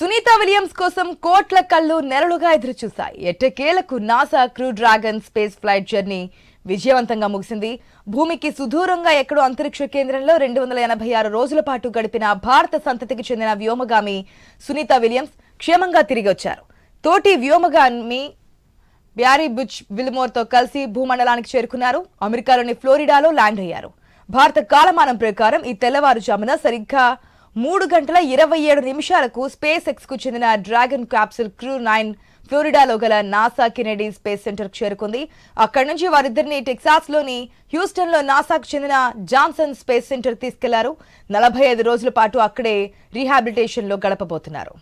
Sunitha Williams కోసం కోట్ల కళ్ళు నెరలుగా ఎదురుచూశాయి. ఎట్టకేలకు NASA crew Dragon space flight journey విజయవంతంగా ముగిసింది. భూమికి సుదూరంగా ఎక్కడో అంతరిక్ష కేంద్రంలో రెండు వందల ఎనభై ఆరు రోజుల పాటు గడిపిన భారత సంతతికి చెందిన వ్యోమగామి సునీత విలియమ్స్ క్షేమంగా తిరిగి వచ్చారు తోటి వ్యోమగామి బ్యారీ బుచ్ విల్మోర్తో కలిసి భూమండలానికి చేరుకున్నారు. అమెరికాలోని ఫ్లోరిడాలో ల్యాండ్ అయ్యారు భారత కాలమానం ప్రకారం ఈ తెల్లవారుజామున సరిగ్గా మూడు గంటల ఇరవై ఏడు నిమిషాలకు స్పేస్ ఎక్స్కు చెందిన డ్రాగన్ క్యాప్సిల్ క్రూ నైన్ ఫ్లోరిడాలో గల నాసా కెనడీ స్పేస్ సెంటర్ చేరుకుంది. అక్కడి నుంచి వారిద్దరిని టెక్సాస్లోని హ్యూస్టన్లో నాసాకు చెందిన జాన్సన్ స్పేస్ సెంటర్ తీసుకెళ్ళారు. నలభై ఐదు రోజుల పాటు అక్కడే రీహాబిలిటేషన్లో గడపబోతున్నారు.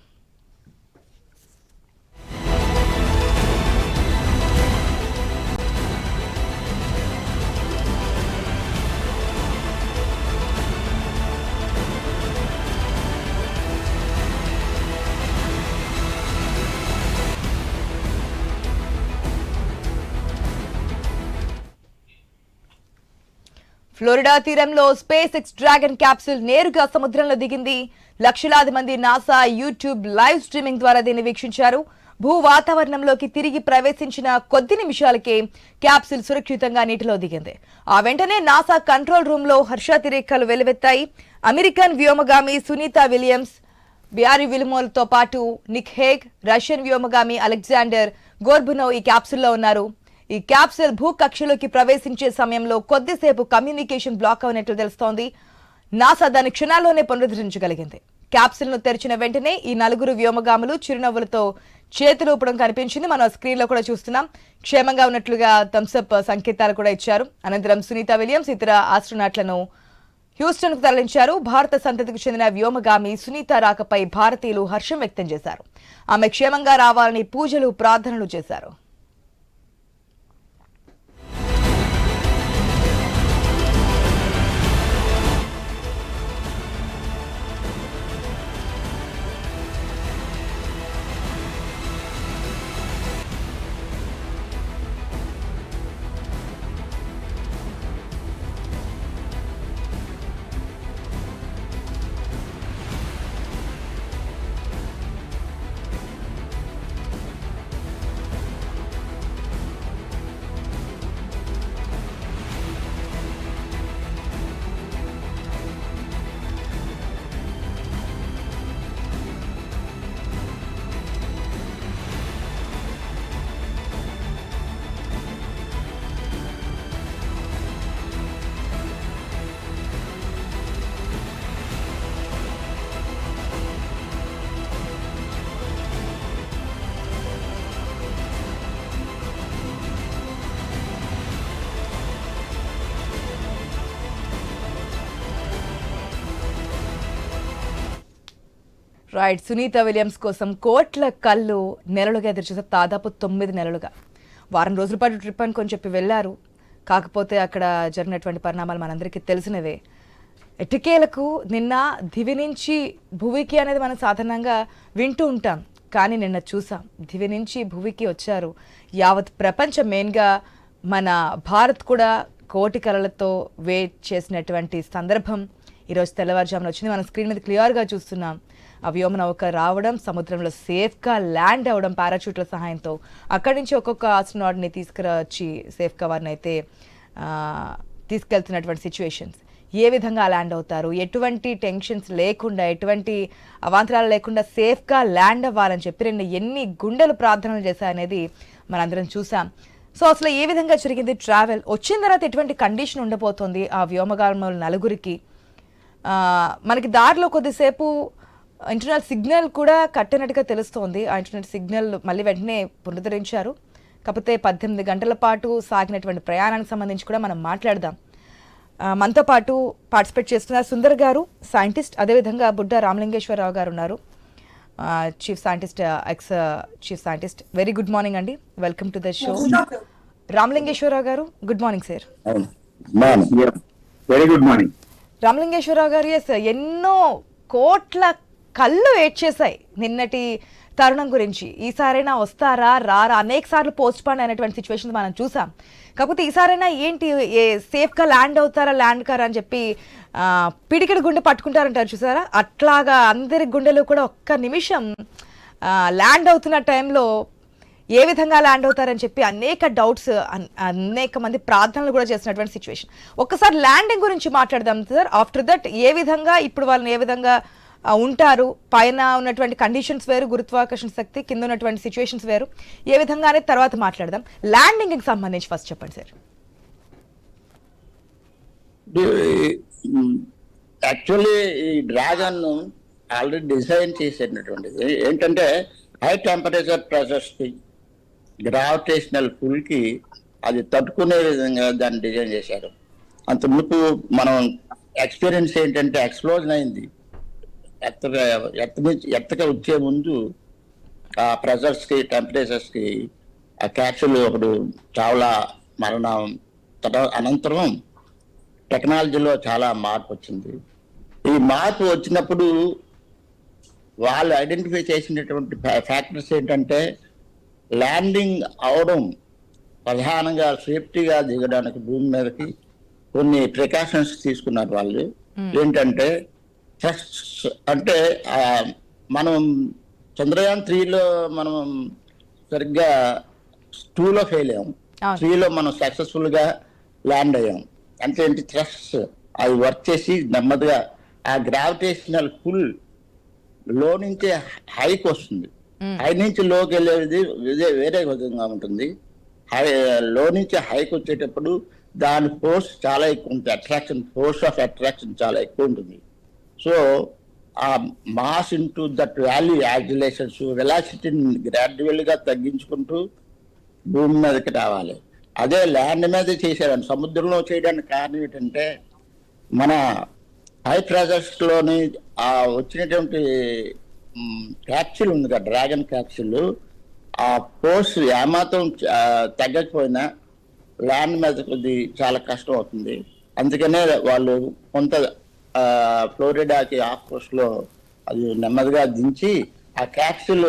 ఫ్లోరిడా తీరంలో స్పేస్ ఎక్స్ డ్రాగన్ క్యాప్సూల్ నేరుగా సముద్రంలో దిగింది. లక్షలాది మంది నాసా యూట్యూబ్ లైవ్ స్ట్రీమింగ్ ద్వారా దీన్ని వీక్షించారు. భూ వాతావరణంలోకి తిరిగి ప్రవేశించిన కొద్ది నిమిషాలకే క్యాప్సూల్ సురక్షితంగా నీటిలో దిగింది. ఆ వెంటనే నాసా కంట్రోల్ రూమ్లో హర్షాతిరేకాలు వెలువెత్తాయి. అమెరికన్ వ్యోమగామి సునీత విలియమ్స్ బియారి విలుమోల్తో పాటు నిక్ హేగ్ రష్యన్ వ్యోమగామి అలెగ్జాండర్ గోర్బునో ఈ క్యాప్సూల్లో ఉన్నారు. ఈ క్యాప్సూల్ భూకక్షలోకి ప్రవేశించే సమయంలో కొద్దిసేపు కమ్యూనికేషన్ బ్లాక్ అయినట్లు తెలుస్తోంది. నాసా దాని క్షణాల్లోనే పునరుద్ధరించగలిగింది. క్యాప్సూల్ను తెరిచిన వెంటనే ఈ నలుగురు వ్యోమగాములు చిరునవ్వులతో చేతులు ఊపడం కనిపించింది. మనం స్క్రీన్లో కూడా చూస్తున్నాం. క్షేమంగా ఉన్నట్లుగా థమ్స్అప్ సంకేతాలు కూడా ఇచ్చారు. అనంతరం సునీత విలియమ్స్ ఇతర ఆస్ట్రోనాట్లను హ్యూస్టన్కు తరలించారు. భారత సంతతికి చెందిన వ్యోమగామి సునీత రాకపై భారతీయులు హర్షం వ్యక్తం చేశారు. ఆమె క్షేమంగా రావాలని పూజలు ప్రార్థనలు చేశారు. రైట్ సునీత విలియమ్స్ కోసం కోట్ల కళ్ళు నెలలుగా ఎదురు చూసారు దాదాపు తొమ్మిది నెలలుగా. వారం రోజుల పాటు ట్రిప్ అనుకొని చెప్పి వెళ్ళారు. కాకపోతే అక్కడ జరిగినటువంటి పరిణామాలు మనందరికీ తెలిసినవే. ఎటికేలకు నిన్న దివి నుంచి భువికి అనేది మనం సాధారణంగా వింటూ ఉంటాం. కానీ నిన్న చూసాం. దివి నుంచి భువికి వచ్చారు. యావత్ ప్రపంచం మెయిన్గా మన భారత్ కూడా కోటి కళలతో వెయిట్ చేసినటువంటి సందర్భం ఈరోజు తెల్లవారుజామున వచ్చింది. మనం స్క్రీన్ మీద క్లియర్గా చూస్తున్నాం. వ్యోమనౌక రావడం సముద్రంలో సేఫ్గా ల్యాండ్ అవ్వడం పారాచూట్ల సహాయంతో అక్కడి నుంచి ఒక్కొక్క ఆస్ట్రోనాట్ని తీసుకురొచ్చి సేఫ్గా వారిని అయితే తీసుకెళ్తున్నటువంటి సిచ్యువేషన్స్. ఏ విధంగా ల్యాండ్ అవుతారు? ఎటువంటి టెన్షన్స్ లేకుండా ఎటువంటి అవాంతరాలు లేకుండా సేఫ్గా ల్యాండ్ అవ్వాలని చెప్పి రెండు ఎన్ని గుండెలు ప్రార్థనలు చేశాయనేది మనందరం చూసాం. సో అసలు ఏ విధంగా జరిగింది ట్రావెల్? వచ్చిన తర్వాత ఎటువంటి కండిషన్ ఉండబోతోంది ఆ వ్యోమగాముల నలుగురికి? మనకి దారిలో కొద్దిసేపు ఇంటర్నెట్ సిగ్నల్ కూడా కట్టినట్టుగా తెలుస్తోంది. ఆ ఇంటర్నెట్ సిగ్నల్ మళ్ళీ వెంటనే పునరుద్ధరించారు. కాకపోతే పద్దెనిమిది గంటల పాటు సాగినటువంటి ప్రయాణానికి సంబంధించి కూడా మనం మాట్లాడదాం. మనతో పాటు పార్టిసిపేట్ చేస్తున్నారు సుందర్ గారు సైంటిస్ట్ అదేవిధంగా బుడ్డ రామలింగేశ్వరరావు గారు ఉన్నారు. Chief scientist ex chief scientist very good morning అండి. Welcome to the show. Ramalingeswararao గారు good morning sir. Very good morning. Ramalingeswararao గారు ఎస్ ఎన్నో కోట్ల కళ్ళు ఏడ్చేశాయి నిన్నటి తరుణం గురించి. ఈసారైనా వస్తారా రారా? అనేక సార్లు పోస్ట్ పాన్ అయినటువంటి సిచ్యువేషన్ మనం చూసాం. కాకపోతే ఈసారైనా ఏంటి ఏ సేఫ్గా ల్యాండ్ అవుతారా ల్యాండ్ కారా అని చెప్పి పిడికిడి గుండె పట్టుకుంటారంటారు చూసారా? అట్లాగా అందరి గుండెలు కూడా ఒక్క నిమిషం ల్యాండ్ అవుతున్న టైంలో ఏ విధంగా ల్యాండ్ అవుతారని చెప్పి అనేక డౌట్స్ అనేక మంది ప్రార్థనలు కూడా చేసినటువంటి సిచ్యువేషన్ ఒక్కసారి ల్యాండింగ్ గురించి మాట్లాడదాం సార్ ఆఫ్టర్ దట్ ఏ విధంగా ఇప్పుడు వాళ్ళని ఏ విధంగా ఉంటారు. పైన ఉన్నటువంటి కండిషన్స్ వేరు గురుత్వాకర్షణ శక్తి కింద ఉన్నటువంటి సిచ్యువేషన్స్ వేరు. ఏ విధంగా అనేది తర్వాత మాట్లాడదాం. ల్యాండింగ్కి సంబంధించి ఫస్ట్ చెప్పండి సార్ యాక్చువల్లీ ఈ డ్రాగన్ ఆల్రెడీ డిజైన్ చేసినటువంటిది ఏంటంటే హై టెంపరేచర్ ప్రెషర్స్ గ్రావిటేషనల్ పుల్కి అది తట్టుకునే విధంగా దాన్ని డిజైన్ చేశారు. అంత మునుపు మనం ఎక్స్పీరియన్స్ ఏంటంటే ఎక్స్ప్లోజన్ అయింది. ఎత్తగా ఎత్త ఎత్తగా వచ్చే ముందు ఆ ప్రెషర్స్కి టెంపరేచర్స్కి ఆ క్యాప్సూల్ ఒకడు చాలా మరణం అనంతరం టెక్నాలజీలో చాలా మార్పు వచ్చింది. ఈ మార్పు వచ్చినప్పుడు వాళ్ళు ఐడెంటిఫై చేసినటువంటి ఫ్యాక్టర్స్ ఏంటంటే ల్యాండింగ్ అవడం ప్రధానంగా సేఫ్టీగా దిగడానికి భూమి మీదకి కొన్ని ప్రికాషన్స్ తీసుకున్నారు వాళ్ళు. ఏంటంటే అంటే మనం చంద్రయాన్ త్రీలో మనం సరిగ్గా టూలో ఫెయిల్ అయ్యాం. త్రీలో మనం సక్సెస్ఫుల్గా ల్యాండ్ అయ్యాం. అంటే ఏంటి? థ్రస్ట్ అది వర్క్ చేసి నెమ్మదిగా ఆ గ్రావిటేషనల్ పుల్లో నుంచే హైకి వస్తుంది. హై నుంచి లోకి వెళ్ళేది వేరే వేరే విధంగా ఉంటుంది. హై లో నుంచి హైకి వచ్చేటప్పుడు దాని ఫోర్స్ చాలా ఎక్కువ ఉంటుంది. అట్రాక్షన్ ఫోర్స్ ఆఫ్ అట్రాక్షన్ చాలా ఎక్కువ ఉంటుంది. సో ఆ mass into that valley accelerations వెలాసిటీని గ్రాడ్యువల్గా తగ్గించుకుంటూ భూమి మీదకి రావాలి. అదే ల్యాండ్ మీద చేసేదాన్ని సముద్రంలో చేయడానికి కారణం ఏంటంటే మన హై ప్రెజర్స్లోని ఆ వచ్చినటువంటి క్యాప్సిల్ ఉంది కదా డ్రాగన్ క్యాప్సిల్ ఆ పోస్ట్ ఏమాత్రం తగ్గకపోయినా ల్యాండ్ మీద కొద్ది చాలా కష్టం అవుతుంది. అందుకనే వాళ్ళు కొంత ఫ్లోరిడాకి ఆఫ్ అది నెమ్మదిగా దించి ఆ క్యాప్సిల్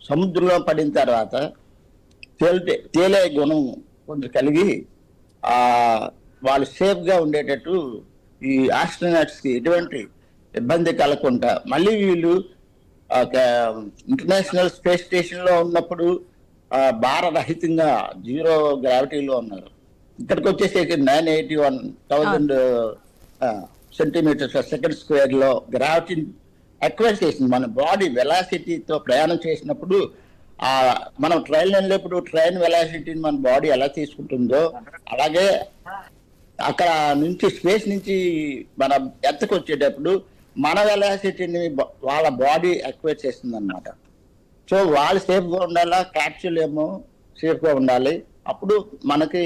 సముద్రంలో పడిన తర్వాత తేలితే తేలే గుణం కొంచెం కలిగి ఆ వాళ్ళు సేఫ్గా ఉండేటట్టు ఈ ఆస్ట్రోనాట్స్కి ఎటువంటి ఇబ్బంది కలగకుండా మళ్ళీ వీళ్ళు ఇంటర్నేషనల్ స్పేస్ స్టేషన్లో ఉన్నప్పుడు భారరహితంగా జీరో గ్రావిటీలో ఉన్నారు. ఇక్కడికి వచ్చేసి nine eighty one thousand centimetres second స్క్వేర్లో gravity acquire చేసింది మన బాడీ వెలాసిటీతో ప్రయాణం చేసినప్పుడు ఆ మనం ట్రైన్ వెళ్ళినప్పుడు ట్రైన్ వెలాసిటీని మన బాడీ ఎలా తీసుకుంటుందో అలాగే అక్కడ నుంచి స్పేస్ నుంచి మన ఎత్తకు వచ్చేటప్పుడు మన వెలాసిటీని వాళ్ళ బాడీ అక్వైర్ చేస్తుంది అనమాట సో వాళ్ళు సేఫ్గా ఉండాలా? క్యాప్సూల్ ఏమో సేఫ్గా ఉండాలి. అప్పుడు మనకి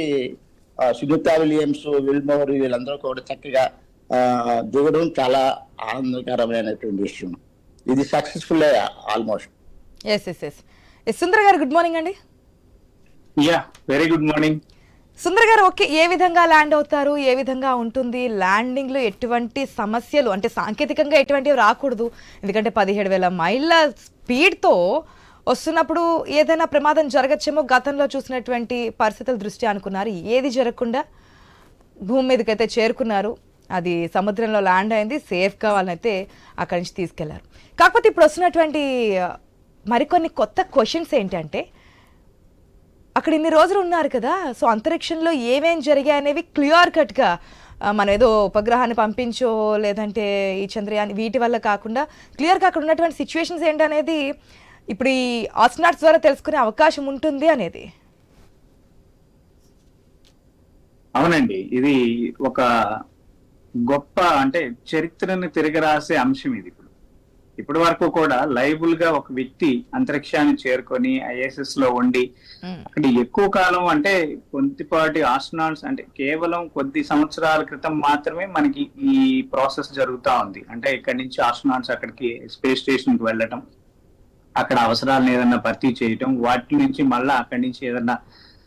ఆ, సునీత విలియమ్స్ విల్మోర్ వీళ్ళందరూ కూడా చక్కగా దిగడం చాలా ఆనందకరమైనటువంటి విషయం. ఇది successful almost yes yes yes yes Sundar గారు గుడ్ మార్నింగ్ అండి. Yeah very good morning Sundar గారు ఓకే ఏ విధంగా ల్యాండ్ అవుతారు? ఏ విధంగా ఉంటుంది? ల్యాండింగ్లో ఎటువంటి సమస్యలు? అంటే సాంకేతికంగా ఎటువంటివి రాకూడదు. ఎందుకంటే పదిహేడు వేల మైళ్ళ స్పీడ్తో వస్తున్నప్పుడు ఏదైనా ప్రమాదం జరగచ్చేమో గతంలో చూసినటువంటి పరిస్థితుల దృష్ట్యా అనుకున్నారు. ఏది జరగకుండా భూమి మీదకైతే చేరుకున్నారు. అది సముద్రంలో ల్యాండ్ అయింది సేఫ్గా వాళ్ళనైతే అక్కడి నుంచి తీసుకెళ్ళారు. కాకపోతే ఇప్పుడు వస్తున్నటువంటి మరికొన్ని కొత్త క్వశ్చన్స్ ఏంటంటే అక్కడ ఇన్ని రోజులు ఉన్నారు కదా సో అంతరిక్షంలో ఏమేం జరిగాయి అనేవి క్లియర్ కట్గా మనం ఏదో ఉపగ్రహాన్ని పంపించో లేదంటే ఈ చంద్రయాన్ వీటి వల్ల కాకుండా క్లియర్గా అక్కడ ఉన్నటువంటి సిచ్యువేషన్స్ ఏంటనేది ఇప్పుడు ఈ ఆస్ట్రాట్స్ ద్వారా తెలుసుకునే అవకాశం ఉంటుంది అనేది. అవునండి ఇది ఒక గొప్ప అంటే చరిత్రను తిరిగి రాసే అంశం ఇది ఇప్పుడు ఇప్పటి వరకు కూడా లైబుల్గా ఒక వ్యక్తి అంతరిక్షాన్ని చేరుకొని ఐఎస్ఎస్లో ఉండి. అక్కడ ఎక్కువ కాలం అంటే కొద్దిపాటి ఆస్ట్రనాట్స్ అంటే కేవలం కొద్ది సంవత్సరాల క్రితం మాత్రమే మనకి ఈ ప్రాసెస్ జరుగుతా ఉంది అంటే ఇక్కడి నుంచి ఆస్ట్రనాట్స్ అక్కడికి స్పేస్ స్టేషన్కి వెళ్ళటం అక్కడ అవసరాలను ఏదైనా భర్తీ చేయటం వాటి నుంచి మళ్ళా అక్కడి నుంచి ఏదైనా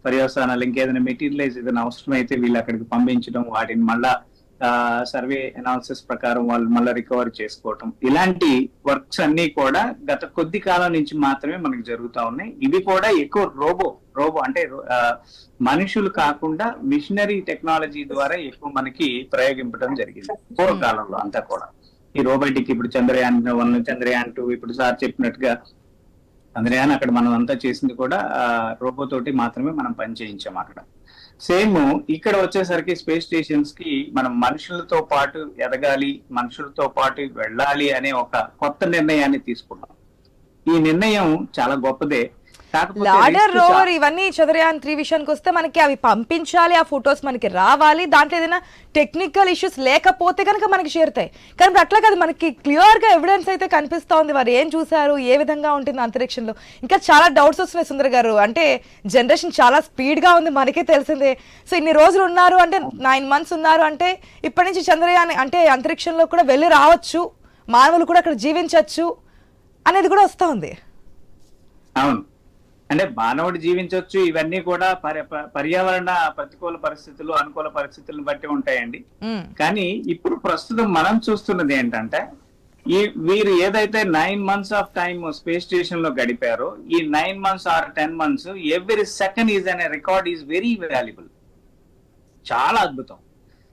పర్యవసానాలు ఇంకేదైనా మెటీరియలైజ్ ఏదైనా అవసరమైతే వీళ్ళు అక్కడికి పంపించడం వాటిని మళ్ళా సర్వే అనాలిసిస్ ప్రకారం వాళ్ళు మళ్ళీ రికవర్ చేసుకోవటం. ఇలాంటి వర్క్స్ అన్ని కూడా గత కొద్ది కాలం నుంచి మాత్రమే మనకి జరుగుతా ఉన్నాయి. ఇవి కూడా ఎక్కువ రోబో రోబో అంటే మనుషులు కాకుండా మిషనరీ టెక్నాలజీ ద్వారా ఎక్కువ మనకి ప్రయోగింపడం జరిగింది. పూర్వకాలంలో అంతా కూడా. ఈ రోబోటిక్ ఇప్పుడు చంద్రయాన్ వన్ చంద్రయాన్ టూ ఇప్పుడు సార్ చెప్పినట్టుగా చంద్రయాన్ అక్కడ మనం అంతా చేసింది కూడా రోబో తోటి మాత్రమే మనం పని చేయించాం అక్కడ. సేమ్ ఇక్కడ వచ్చేసరికి స్పేస్ స్టేషన్స్కి మనం మనుషులతో పాటు ఎదగాలి మనుషులతో పాటు వెళ్ళాలి అనే ఒక కొత్త నిర్ణయాన్ని తీసుకున్నాం. ఈ నిర్ణయం చాలా గొప్పదే. లాడర్ రోవర్ ఇవన్నీ చంద్రయాన్ త్రీ విషయానికి వస్తే మనకి అవి పంపించాలి ఆ ఫొటోస్ మనకి రావాలి. దాంట్లో ఏదైనా టెక్నికల్ ఇష్యూస్ లేకపోతే కనుక మనకి చేరుతాయి. కానీ అట్లా కాదు మనకి క్లియర్గా ఎవిడెన్స్ అయితే కనిపిస్తా ఉంది వారు ఏం చూసారు ఏ విధంగా ఉంటుంది అంతరిక్షంలో? ఇంకా చాలా డౌట్స్ వస్తున్నాయి సుందర్ గారు. అంటే జనరేషన్ చాలా స్పీడ్గా ఉంది మనకే తెలిసిందే. సో ఇన్ని రోజులు ఉన్నారు అంటే నైన్ మంత్స్ ఉన్నారు అంటే ఇప్పటి నుంచి చంద్రయాన్ అంటే అంతరిక్షంలో కూడా వెళ్ళి రావచ్చు. మానవులు కూడా అక్కడ జీవించవచ్చు అనేది కూడా వస్తా ఉంది అవును. అంటే మానవుడు జీవించవచ్చు ఇవన్నీ కూడా పర్యావరణ ప్రతికూల పరిస్థితులు అనుకూల పరిస్థితులను బట్టి ఉంటాయండి. కానీ ఇప్పుడు ప్రస్తుతం మనం చూస్తున్నది ఏంటంటే ఈ వీరు ఏదైతే nine months of time space స్టేషన్లో గడిపారో ఈ nine months or ten months every second is అనే రికార్డ్ ఈజ్ వెరీ వాల్యుబుల్. చాలా అద్భుతం.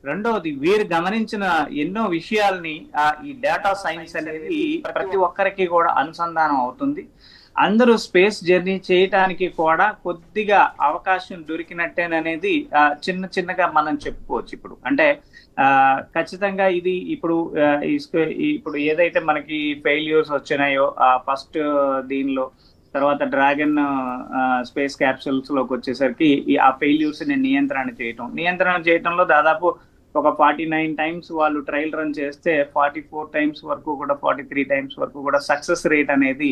రెండవది వీరు గమనించిన ఎన్నో విషయాల్ని ఆ, ఈ డేటా సైన్స్ అనేది ప్రతి ఒక్కరికి కూడా అనుసంధానం అవుతుంది. అందరూ స్పేస్ జర్నీ చేయటానికి కూడా కొద్దిగా అవకాశం దొరికినట్టేననేది చిన్న చిన్నగా మనం చెప్పుకోవచ్చు ఇప్పుడు. అంటే ఖచ్చితంగా ఇది ఇప్పుడు ఇప్పుడు ఏదైతే మనకి ఫెయిల్యూర్స్ వచ్చినాయో ఆ ఫస్ట్ దీనిలో తర్వాత డ్రాగన్ స్పేస్ క్యాప్సూల్స్లోకి వచ్చేసరికి ఈ ఆ ఫెయిల్యూర్స్ని నియంత్రణ చేయటం. నియంత్రణ చేయటంలో దాదాపు ఒక ఫార్టీ నైన్ టైమ్స్ వాళ్ళు ట్రయల్ రన్ చేస్తే ఫార్టీ ఫోర్ టైమ్స్ వరకు కూడా ఫార్టీ త్రీ టైమ్స్ వరకు కూడా సక్సెస్ రేట్ అనేది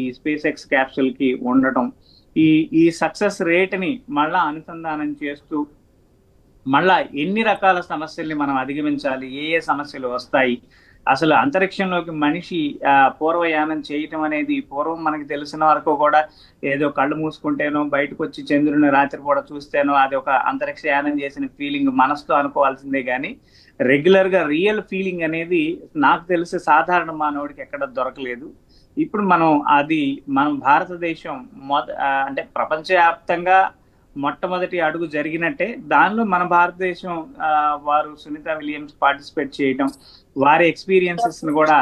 ఈ స్పేస్ ఎక్స్ క్యాప్సూల్కి ఉండటం. ఈ ఈ సక్సెస్ రేట్ని మళ్ళా అనుసంధానం చేస్తూ మళ్ళా ఎన్ని రకాల సమస్యల్ని మనం అధిగమించాలి ఏ ఏ సమస్యలు వస్తాయి? అసలు అంతరిక్షంలోకి మనిషి పూర్వయానం చేయటం అనేది పూర్వం మనకి తెలిసిన వరకు కూడా ఏదో కళ్ళు మూసుకుంటేనో బయటకు వచ్చి చంద్రుని రాత్రిపూట చూస్తేనో అది ఒక అంతరిక్ష యానం చేసిన ఫీలింగ్ మనసుతో అనుకోవాల్సిందే కానీ రెగ్యులర్గా రియల్ ఫీలింగ్ అనేది నాకు తెలిసి సాధారణ మానవుడికి ఎక్కడ దొరకలేదు. ఇప్పుడు మనం అది మన భారతదేశం మొద అంటే ప్రపంచవ్యాప్తంగా మొట్టమొదటి అడుగు జరిగినట్టే దానిలో మన భారతదేశం వారు సునీత విలియమ్స్ పార్టిసిపేట్ చేయటం వారి ఎక్స్పీరియన్సెస్ని కూడా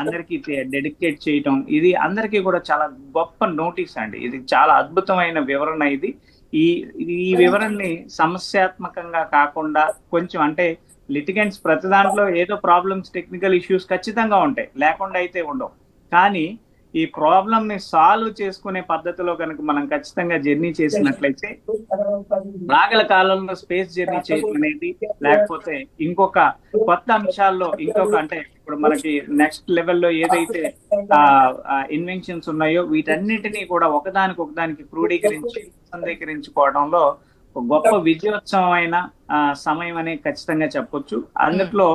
అందరికీ డెడికేట్ చేయటం ఇది అందరికీ కూడా చాలా గొప్ప నోటీస్ అండి. ఇది చాలా అద్భుతమైన వివరణ ఇది. ఈ ఈ వివరణని సమస్యాత్మకంగా కాకుండా కొంచెం అంటే లిటిగెంట్స్ ప్రతి దాంట్లో ఏదో ప్రాబ్లమ్స్ టెక్నికల్ ఇష్యూస్ ఖచ్చితంగా ఉంటాయి. లేకుండా అయితే ఉండవు. కానీ ఈ ప్రాబ్లం ని సాల్వ్ చేసుకునే పద్ధతిలో కనుక మనం ఖచ్చితంగా జర్నీ చేసినట్లయితే రాగల కాలంలో స్పేస్ జర్నీ చేయడం అనేది లేకపోతే ఇంకొక కొత్త అంశాల్లో ఇంకొక అంటే ఇప్పుడు మనకి నెక్స్ట్ లెవెల్లో ఏదైతే ఇన్వెన్షన్స్ ఉన్నాయో వీటన్నిటినీ కూడా ఒకదానికి ఒకదానికి క్రోడీకరించి సందేకరించుకోవడంలో గొప్ప విజయోత్సవమైన ఆ, సమయం అనే ఖచ్చితంగా చెప్పొచ్చు అందులో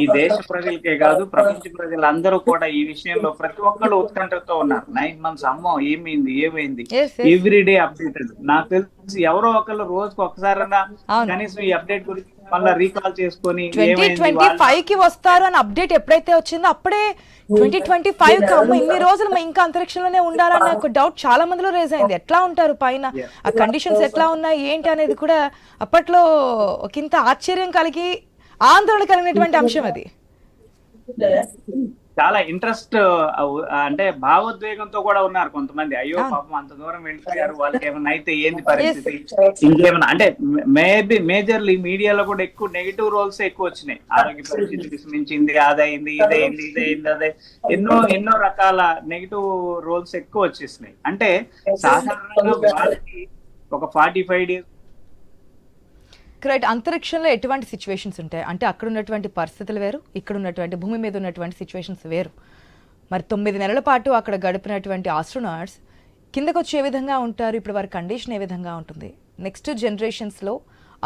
ఈ దేశ ప్రజలకే కాదు ప్రపంచ ప్రజలందరూ కూడా ఈ విషయంలో ప్రతి ఒక్కళ్ళు ఉత్కంఠతో ఉన్నారు నైన్ మంత్స్ అమ్మో ఏమైంది ఏమైంది. ఎవ్రీ డే అప్డేటెడ్ నాకు తెలిసి ఎవరో ఒకళ్ళు రోజుకి ఒకసారైనా అవును. కనీసం ఈ అప్డేట్ గురించి మళ్ళీ రీకాల్ చేసుకొని ట్వంటీ ట్వంటీ ఫైవ్కి వస్తారు అని అప్డేట్ ఎప్పుడైతే వచ్చిందో అప్పుడే ట్వంటీ ట్వంటీ ఫైవ్ ఇన్ని రోజులు మేము ఇంకా అంతరిక్షంలోనే ఉండాలన్న ఒక డౌట్ చాలా మందిలో రేజ్ అయింది. ఎట్లా ఉంటారు పైన? ఆ కండిషన్స్ ఎట్లా ఉన్నాయి? ఏంటి అనేది కూడా అప్పట్లో ఒకంత ఆశ్చర్యం కలిగి ఆందోళన కలిగినటువంటి అంశం అది. చాలా ఇంట్రెస్ట్ అంటే భావోద్వేగంతో కూడా ఉన్నారు కొంతమంది. అయ్యో. పాపం అంత దూరం వెళ్ళిపోయారు వాళ్ళకి ఏమైనా అయితే ఏంది పరిస్థితి? ఇంకేమైనా అంటే మేబీ మేజర్లీ మీడియాలో కూడా ఎక్కువ నెగిటివ్ రోల్స్ ఎక్కువ వచ్చినాయి. ఆరోగ్య పరిస్థితి విస్మించింది అదైంది ఇదైంది ఇదైంది అదే. ఎన్నో ఎన్నో రకాల నెగిటివ్ రోల్స్ ఎక్కువ వచ్చేసినాయి. అంటే సాధారణంగా వాళ్ళకి ఒక ఫార్టీ ఫైవ్ డేస్ కరెక్ట్ అంతరిక్షంలో ఎటువంటి సిచ్యువేషన్స్ ఉంటాయి? అంటే అక్కడ ఉన్నటువంటి పరిస్థితులు వేరు ఇక్కడ ఉన్నటువంటి భూమి మీద ఉన్నటువంటి సిచ్యువేషన్స్ వేరు. మరి తొమ్మిది నెలల పాటు అక్కడ గడిపినటువంటి ఆస్ట్రోనాట్స్ కిందకు వచ్చి ఏ విధంగా ఉంటారు? ఇప్పుడు వారి కండిషన్ ఏ విధంగా ఉంటుంది? నెక్స్ట్ జనరేషన్స్లో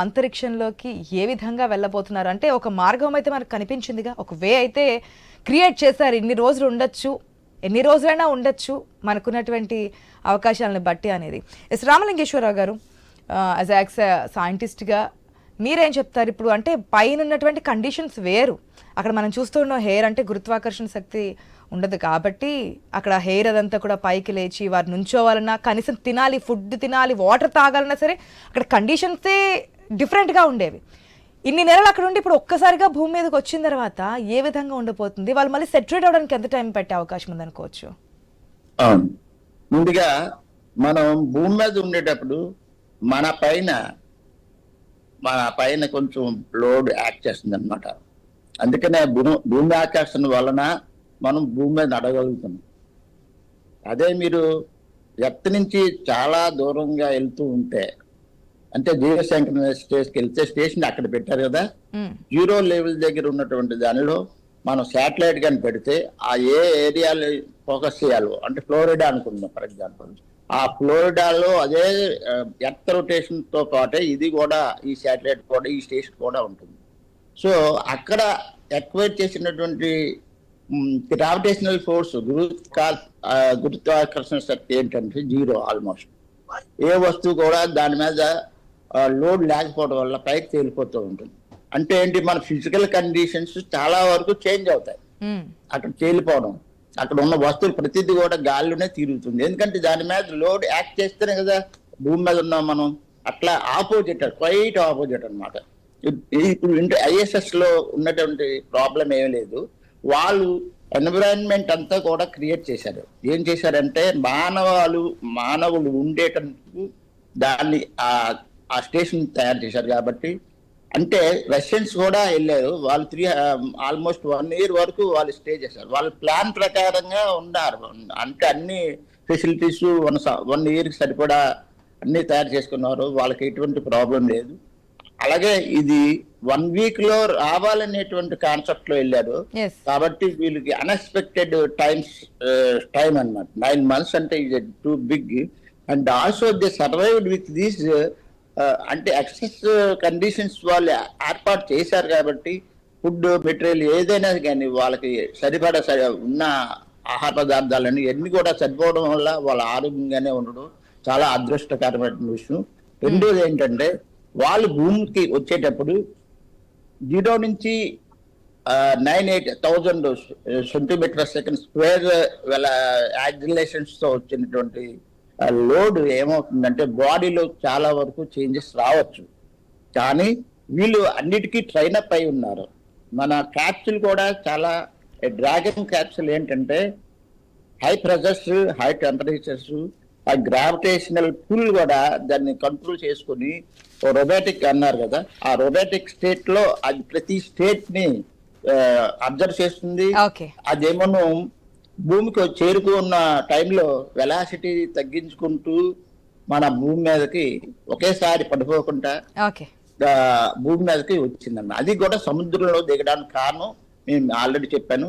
అంతరిక్షంలోకి ఏ విధంగా వెళ్ళబోతున్నారు? అంటే ఒక మార్గం అయితే మనకు కనిపించిందిగా. ఒక వే అయితే క్రియేట్ చేశారు. ఇన్ని రోజులు ఉండొచ్చు. ఎన్ని రోజులైనా ఉండొచ్చు మనకున్నటువంటి అవకాశాలను బట్టి అనేది. ఎస్ రామలింగేశ్వరరావు గారు యాజ్ యాక్స్ సైంటిస్ట్గా మీరేం చెప్తారు? ఇప్పుడు అంటే పైన ఉన్నటువంటి కండిషన్స్ వేరు. అక్కడ మనం చూస్తున్న హెయిర్ అంటే గురుత్వాకర్షణ శక్తి ఉండదు కాబట్టి అక్కడ హెయిర్ అదంతా కూడా పైకి లేచి వారు నుంచోవాలన్నా కనీసం తినాలి ఫుడ్ తినాలి వాటర్ తాగాలన్నా సరే అక్కడ కండిషన్సే డిఫరెంట్గా ఉండేవి. ఇన్ని నెలలు అక్కడ ఉండి ఇప్పుడు ఒక్కసారిగా భూమి మీదకి వచ్చిన తర్వాత ఏ విధంగా ఉండబోతుంది వాళ్ళు మళ్ళీ సెటరేట్ అవడానికి ఎంత టైం పెట్టే అవకాశం ఉందనుకోవచ్చు? ముందుగా మనం భూమి మీద ఉండేటప్పుడు మన పైన మన పైన కొంచెం లోడ్ యాక్ట్ చేస్తుంది అనమాట అందుకనే భూ- భూమి ఆకర్షణ వలన మనం భూమి మీద నడగలుగుతున్నాం అదే మీరు ఎర్త్ నుంచి చాలా దూరంగా వెళ్తూ ఉంటే అంటే జీరో సంఖ్య స్టేషన్కి వెళ్తే స్టేషన్ అక్కడ పెట్టారు కదా. జీరో లెవెల్ దగ్గర ఉన్నటువంటి దానిలో మనం శాటిలైట్ కానీ పెడితే ఆ ఏ ఏరియాలో ఫోకస్ చేయాలో అంటే ఫ్లోరిడా అనుకుందాం ఫర్ ఎగ్జాంపుల్. ఆ ఫ్లోరిడాలో అదే ఎర్త్ రొటేషన్తో పాటే ఇది కూడా ఈ శాటిలైట్ కూడా ఈ స్టేషన్ కూడా ఉంటుంది. సో అక్కడ ఎక్వైర్ చేసినటువంటి గ్రావిటేషనల్ ఫోర్స్ గురుత్వా ఆ, గురుత్వాకర్షణ శక్తి ఏంటంటే జీరో ఆల్మోస్ట్. ఏ వస్తువు కూడా దాని మీద లోడ్ లేకపోవడం వల్ల పైకి తేలిపోతూ ఉంటుంది. అంటే ఏంటి మన ఫిజికల్ కండిషన్స్ చాలా వరకు చేంజ్ అవుతాయి. అక్కడ తేలిపోవడం. అక్కడ ఉన్న వస్తువులు ప్రతిదీ కూడా గాల్లోనే తిరుగుతుంది. ఎందుకంటే దాని మీద లోడ్ యాక్ట్ చేస్తేనే కదా భూమి మీద ఉన్నాం మనం. అట్లా ఆపోజిట్ క్వైట్ ఆపోజిట్ అనమాట ఇప్పుడు ఐఎస్ఎస్లో ఉన్నటువంటి ప్రాబ్లం ఏమీ లేదు. వాళ్ళు ఎన్విరాన్మెంట్ అంతా కూడా క్రియేట్ చేశారు. ఏం చేశారంటే మానవాలు మానవులు ఉండేటందుకు దాన్ని ఆ స్టేషన్ తయారు చేశారు కాబట్టి అంటే రష్యన్స్ కూడా వెళ్ళారు. వాళ్ళు త్రీ ఆల్మోస్ట్ వన్ ఇయర్ వరకు వాళ్ళు స్టే చేశారు. వాళ్ళ ప్లాన్ ప్రకారంగా ఉన్నారు. అంటే అన్ని ఫెసిలిటీస్ వన్ వన్ ఇయర్ సరిపడా అన్ని తయారు చేసుకున్నారు. వాళ్ళకి ఎటువంటి ప్రాబ్లం లేదు. అలాగే ఇది వన్ వీక్లో రావాలనేటువంటి కాన్సెప్ట్లో వెళ్ళారు. కాబట్టి వీళ్ళకి అన్ఎక్స్పెక్టెడ్ టైమ్స్ టైం అన్నమాట. నైన్ మంత్స్ అంటే ఇది too big and also they survived with these అంటే యాక్సెస్ కండిషన్స్ వాళ్ళు ఏర్పాటు చేశారు కాబట్టి ఫుడ్ మెటీరియల్ ఏదైనా కానీ వాళ్ళకి సరిపడా సరి ఉన్న ఆహార పదార్థాలని ఎన్ని కూడా సరిపోవడం వల్ల వాళ్ళ ఆరోగ్యంగానే ఉండడం చాలా అదృష్టకరమైన విషయం. రెండోది ఏంటంటే వాళ్ళు భూమికి వచ్చేటప్పుడు జీరో నుంచి nine eight thousand centimetre second square యాక్సిలేషన్స్తో వచ్చినటువంటి లోడ్ ఏమవుతుందంటే బాడీలో చాలా వరకు చేంజెస్ రావచ్చు. కానీ వీళ్ళు అన్నిటికీ ట్రైన్ అప్ అయి ఉన్నారు. మన క్యాప్సుల్ కూడా చాలా డ్రాగన్ క్యాప్సుల్ ఏంటంటే హై ప్రెషర్స్ హై టెంపరేచర్స్ ఆ గ్రావిటేషనల్ పుల్ కూడా దాన్ని కంట్రోల్ చేసుకుని రొబాటిక్ అన్నారు కదా ఆ రొబాటిక్ స్టేట్లో అది ప్రతి స్టేట్ని అబ్జర్వ్ చేస్తుంది. ఓకే. అదేమో భూమికి చేరుకున్న టైంలో వెలాసిటీ తగ్గించుకుంటూ మన భూమి మీదకి ఒకేసారి పడిపోకుండా భూమి మీదకి వచ్చిందన్న. అది కూడా సముద్రంలో దిగడానికి కారణం నేను ఆల్రెడీ చెప్పాను.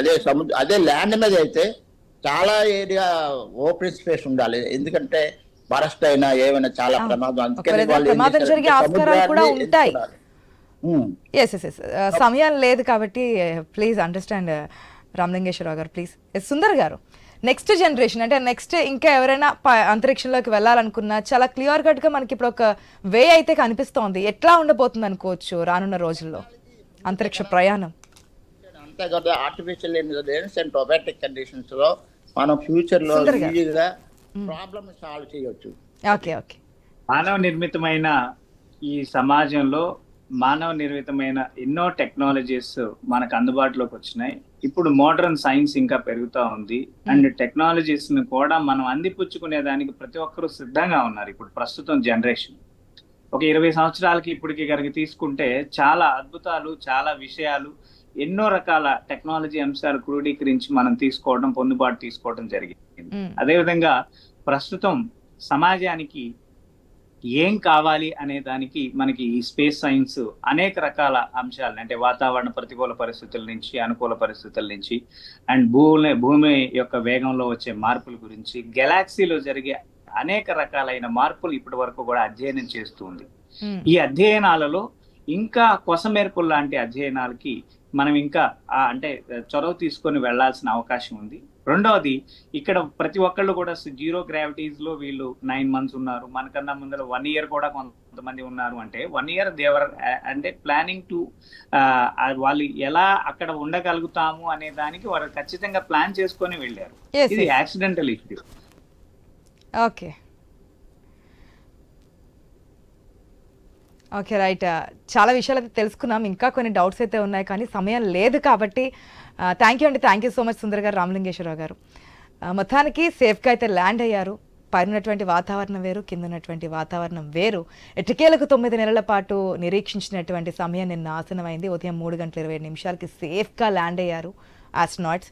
అదే సముద్ర అదే ల్యాండ్ మీద అయితే చాలా ఏరియా ఓపెన్ స్పేస్ ఉండాలి. ఎందుకంటే ఫారెస్ట్ అయినా ఏమైనా చాలా ప్రమాదం. అందుకని వాళ్ళు సమయం లేదు కాబట్టి ప్లీజ్ అండర్స్టాండ్ రామలింగేశ్వరరావు గారు ప్లీజ్ సుందర్ గారు. నెక్స్ట్ జనరేషన్ అంటే నెక్స్ట్ ఇంకా ఎవరైనా అంతరిక్షంలోకి వెళ్ళాలనుకున్నా చాలా క్లియర్ కట్గా మనకి ఇప్పుడు ఒక వే అయితే కనిపిస్తోంది. ఎట్లా ఉండబోతుంది అనుకోవచ్చు రానున్న రోజుల్లో? అంతరిక్ష ప్రయాణం. ఆర్టిఫిషియల్ ఇంటెలిజెన్స్ అండ్ రొబాటిక్ కండిషన్స్లో మనం ఫ్యూచర్లో. ఈజీగా ప్రాబ్లమ్ సాల్వ్ చేయొచ్చు. Okay okay. మానవ నిర్మితమైన ఈ సమాజంలో మానవ నిర్మితమైన ఎన్నో టెక్నాలజీస్ మనకు అందుబాటులోకి వచ్చినాయి. ఇప్పుడు మోడర్న్ సైన్స్ ఇంకా పెరుగుతా ఉంది. అండ్ టెక్నాలజీస్ని కూడా మనం అందిపుచ్చుకునే దానికి ప్రతి ఒక్కరూ సిద్ధంగా ఉన్నారు ఇప్పుడు ప్రస్తుతం జనరేషన్ ఒక ఇరవై సంవత్సరాలకి ఇప్పటికి కనుక తీసుకుంటే చాలా అద్భుతాలు చాలా విషయాలు ఎన్నో రకాల టెక్నాలజీ అంశాలు క్రోడీకరించి మనం తీసుకోవడం పొందుబాటు తీసుకోవడం జరిగింది. మ్మ్. అదేవిధంగా ప్రస్తుతం సమాజానికి ఏం కావాలి అనే దానికి మనకి ఈ స్పేస్ సైన్స్ అనేక రకాల అంశాలు అంటే వాతావరణ ప్రతికూల పరిస్థితుల నుంచి అనుకూల పరిస్థితుల నుంచి అండ్ భూమి భూమి యొక్క వేగంలో వచ్చే మార్పుల గురించి గెలాక్సీలో జరిగే అనేక రకాలైన మార్పులు ఇప్పటి వరకు కూడా అధ్యయనం చేస్తూ ఉంది మ్మ్. ఈ అధ్యయనాలలో ఇంకా కొసమేర్పులు లాంటి అధ్యయనాలకి మనం ఇంకా అంటే చొరవ తీసుకొని వెళ్ళాల్సిన అవకాశం ఉంది రెండవది ఇక్కడ ప్రతి ఒక్కళ్ళు కూడా జీరో గ్రావిటీస్లో వీళ్ళు నైన్ మంత్స్ ఉన్నారు. మనకన్నా ముందర వన్ ఇయర్ కూడా కొంత కొంతమంది ఉన్నారు అంటే వన్ ఇయర్ దేవర్ అంటే ప్లానింగ్ టు వాళ్ళు ఎలా అక్కడ ఉండగలుగుతాము అనే దానికి వాళ్ళు ఖచ్చితంగా ప్లాన్ చేసుకొని వెళ్ళారు. ఇది. Accidental issue. Okay. Okay right. చాలా విషయాలు అయితే తెలుసుకున్నాం. ఇంకా కొన్ని డౌట్స్ అయితే ఉన్నాయి కానీ సమయం లేదు కాబట్టి థ్యాంక్ యూ అండి. Thank you so much Sundar గారు రామలింగేశ్వరరావు గారు. మొత్తానికి సేఫ్గా అయితే ల్యాండ్ అయ్యారు. పైనటువంటి వాతావరణం వేరు కింద ఉన్నటువంటి వాతావరణం వేరు. ఎటుకేలకు తొమ్మిది నెలల పాటు నిరీక్షించినటువంటి సమయం నిన్న నాశనమైంది ఉదయం మూడు గంటల ఇరవై నిమిషాలకి సేఫ్గా ల్యాండ్ అయ్యారు. ఆస్ట్రోనాట్స్